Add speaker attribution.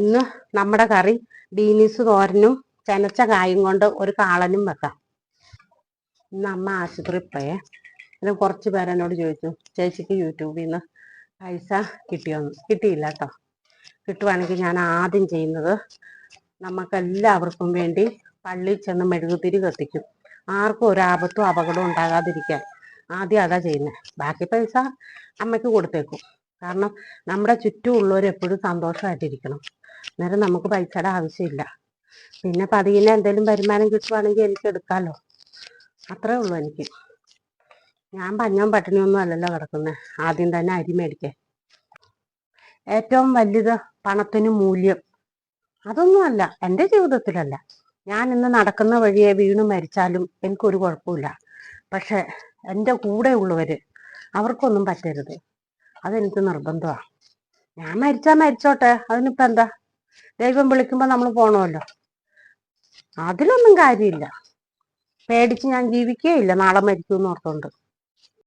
Speaker 1: ഇന്ന് നമ്മുടെ കറി ബീനീസ് തോരനും ചനച്ച കായും കൊണ്ട് ഒരു കാളനും വെക്കാം. ഇന്ന് അമ്മ ആശുപത്രി പോയേ. അത് കുറച്ച് പേരെന്നോട് ചോദിച്ചു ചേച്ചിക്ക് യൂട്യൂബിൽ നിന്ന് പൈസ കിട്ടിയോന്ന്? കിട്ടിയില്ല കേട്ടോ. കിട്ടുവാണെങ്കിൽ ഞാൻ ആദ്യം ചെയ്യുന്നത് നമുക്കെല്ലാവർക്കും വേണ്ടി പള്ളിയിൽ ചെന്ന് മെഴുകുതിരി കത്തിക്കും. ആർക്കും ഒരു ആപത്തും അപകടവും ഉണ്ടാകാതിരിക്കാൻ ആദ്യം അതാ ചെയ്യുന്നത് ബാക്കി പൈസ അമ്മയ്ക്ക് കൊടുത്തേക്കും. കാരണം നമ്മുടെ ചുറ്റുമുള്ളവർ എപ്പോഴും സന്തോഷമായിട്ടിരിക്കണം. അന്നേരം നമുക്ക് പൈസയുടെ ആവശ്യമില്ല. പിന്നെ പതിനെ എന്തെങ്കിലും വരുമാനം കിട്ടുവാണെങ്കിൽ എനിക്ക് എടുക്കാമല്ലോ അത്രേ ഉള്ളൂ എനിക്ക്. ഞാൻ പഞ്ഞം പട്ടിണിയൊന്നും അല്ലല്ലോ കിടക്കുന്നത് ആദ്യം തന്നെ അരി മേടിക്കാൻ ഏറ്റവും വലുത് പണത്തിന് മൂല്യം. അതൊന്നുമല്ല എന്റെ ജീവിതത്തിലല്ല. ഞാൻ ഇന്ന് നടക്കുന്ന വഴിയെ വീണ് മരിച്ചാലും എനിക്കൊരു കുഴപ്പമില്ല. പക്ഷെ എന്റെ കൂടെ ഉള്ളവര് അവർക്കൊന്നും പറ്റരുത്. അതെനിക്ക് നിർബന്ധമാണ് ഞാൻ മരിച്ചാ മരിച്ചോട്ടെ. അതിനിപ്പോ എന്താ ദൈവം വിളിക്കുമ്പോ നമ്മൾ പോണമല്ലോ അതിലൊന്നും കാര്യമില്ല. പേടിച്ച് ഞാൻ ജീവിക്കുകയില്ല നാളെ മരിക്കും ഓർത്തോണ്ട്.